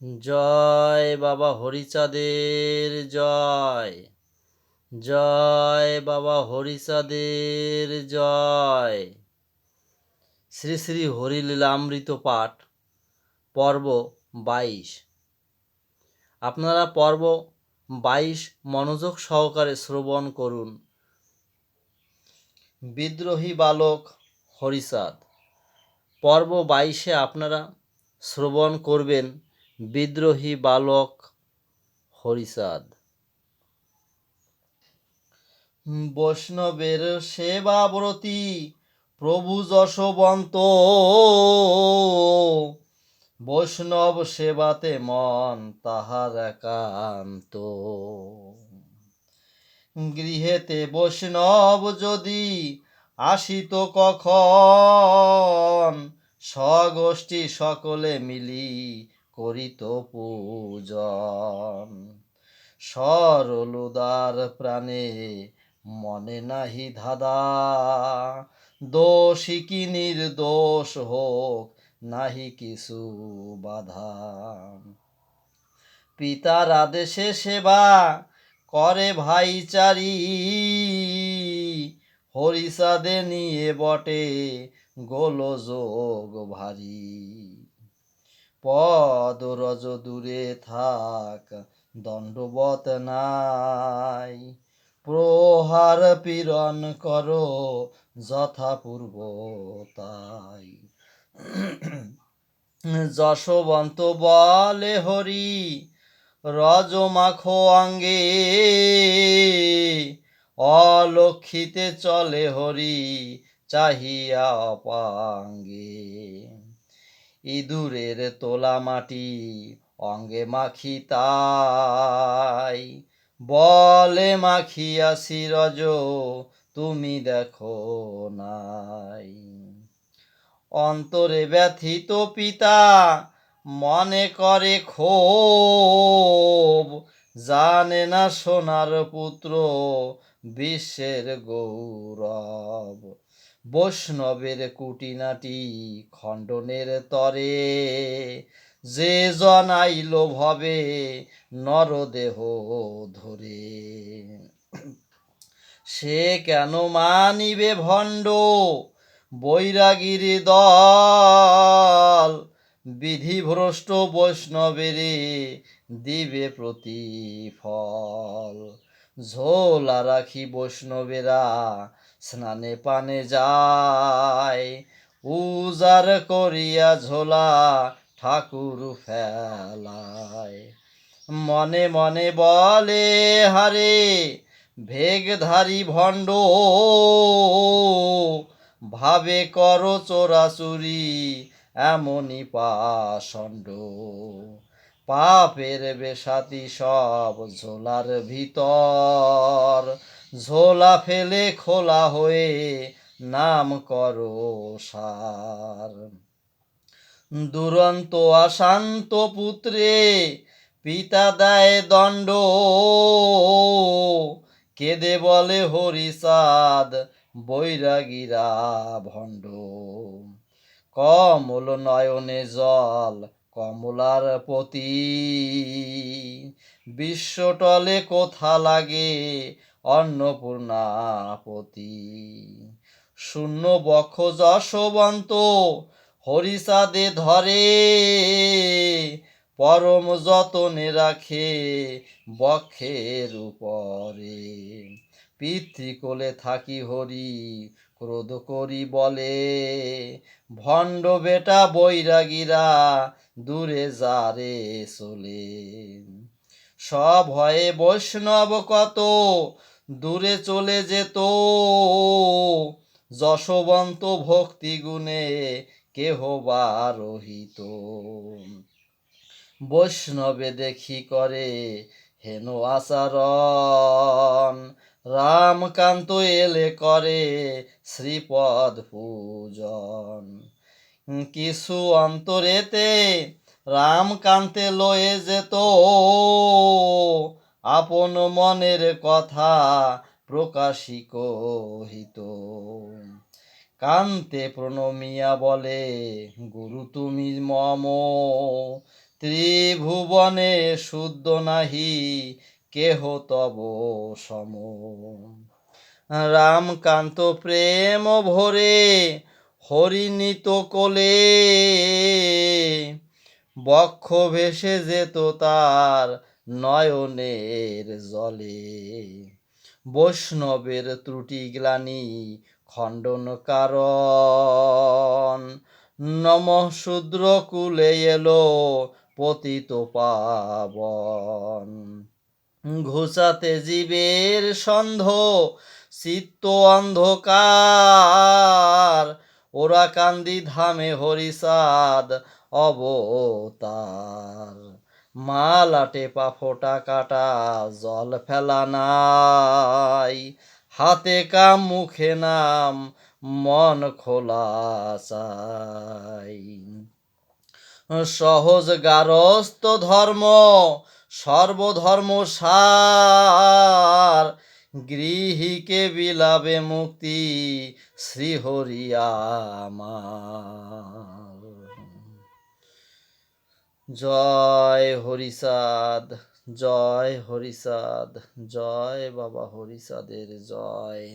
জয় বাবা হরিচাঁদের জয়। জয় বাবা হরিচাঁদের জয়। শ্রী শ্রী হরিলীলামৃত পাঠ, পর্ব বাইশ। আপনারা পর্ব বাইশ মনোযোগ সহকারে শ্রবণ করুন। বিদ্রোহী বালক হরিচাঁদ, পর্ব বাইশে আপনারা শ্রবণ করবেন। বিদ্রোহী বালক হরিচাঁদ বৈষ্ণবের সেবাব্রতী প্রভু যশবন্ত। বৈষ্ণব সেবাতে মন তাহার একান্ত। গৃহেতে বৈষ্ণব যদি আসিত কখন, স্বগোষ্ঠী সকলে মিলি করিত পূজন। সরল উদার প্রাণে মনে নাহি ধাদা দোষী কি নির্দোষ হোক, নাহি কিছু বাধা। পিতার আদেশে সেবা করে ভাইচারি। হরিসাদে নিয়ে বটে গোলযোগ ভারী। পদ রজ দূরে থাক দণ্ডবত নাই। প্রহার পীড়ন করো যথাপূর্ব তাই। যশবন্ত বলে, হরি, রজ মাখো অঙ্গে অলক্ষিতে চলে হরি, চাহিয়া অপাঙ্গে। ইঁদুরের তোলা মাটি অঙ্গে মাখি তাই। বলে মাখিয়া সিরজ, তুমি দেখো নাই। অন্তরে ব্যথিত পিতা, মনে করে ক্ষোভ। জানে না সোনার পুত্র, বিশ্বের গৌরব। বৈষ্ণবের কুটিনাটি খণ্ডনের তরে। যে জনাইল ভবে নরদেহ ধরে। সে কেন মানিবে ভণ্ড বৈরাগীর দল? বিধিভ্রষ্ট বৈষ্ণবেরে দিবে প্রতিফল। ঝোলা রাখি বৈষ্ণবেরা স্নানে পানে যায় উজার করিয়া ঝোলা ঠাকুর ফেলায়। মনে মনে বলে, হারে, ভেগধারী ভণ্ড, ভাবে করো চোরাচুরি, এমনই পাষণ্ড। পাপের বেসাতি সব ঝোলার ভিতর ঝোলা ফেলে খোলা হয়ে নাম করো সার। দুরন্ত অশান্ত পুত্রে পিতা দায় দণ্ড। কেদে বলে হরিচাঁদ বৈরাগীরা ভণ্ড। কমল নয়নে জল কমলার পতি। বিশ্বটলে কোথা লাগে অন্নপূর্ণাপতি শূন্য বক্ষ যশবন্ত হরিচাঁদে ধরে। পরম যতনে রাখে বক্ষের উপরে। পিতৃকোলে থাকি হরি, ক্রোধ করি বলে। ভণ্ড বেটা বৈরাগীরা দূরে যারে চলে। সব হয়ে বৈষ্ণব কত দূরে চলে যেত। যশবন্ত ভক্তি গুণে কেহ বা রহিত। বৈষ্ণবে দেখি করে হেন আচরণ। রামকান্ত এলে করে শ্রীপদ পূজন। কিছু অন্তরেতে রামকান্তে লয়ে যেত। আপন মনের কথা প্রকাশী কহিত। কান্তে প্রণমিয়া বলে, গুরু তুমি মম, ত্রিভুবনে শুদ্ধ নাহি, কেহ তব সম। রামকান্ত প্রেম ভরে হরিণীত কোলে, বক্ষ ভেসে যেত তার নয়নের জলে। বৈষ্ণবের ত্রুটি গ্লানি খণ্ডন কারণ। নম শূদ্র কুলে এলো পতিত পাবন। ঘুচাতে জীবের সন্ধ, চিত্ত অন্ধকার। ওরা কান্দি ধামে হরিসাদ অবতার। মালাটে পা ফোটা কাটা, জল ফেলা নাই। হাতে কাম, মুখে নাম, মন খোলা চাই। সহজ গারস্থ ধর্ম, সর্বধর্ম সার। গৃহীকে বিলাবে মুক্তি, শ্রীহরি আমার। জয় হরিসাদ জয় হরিসাদ জয় বাবা হরিসাদের জয়।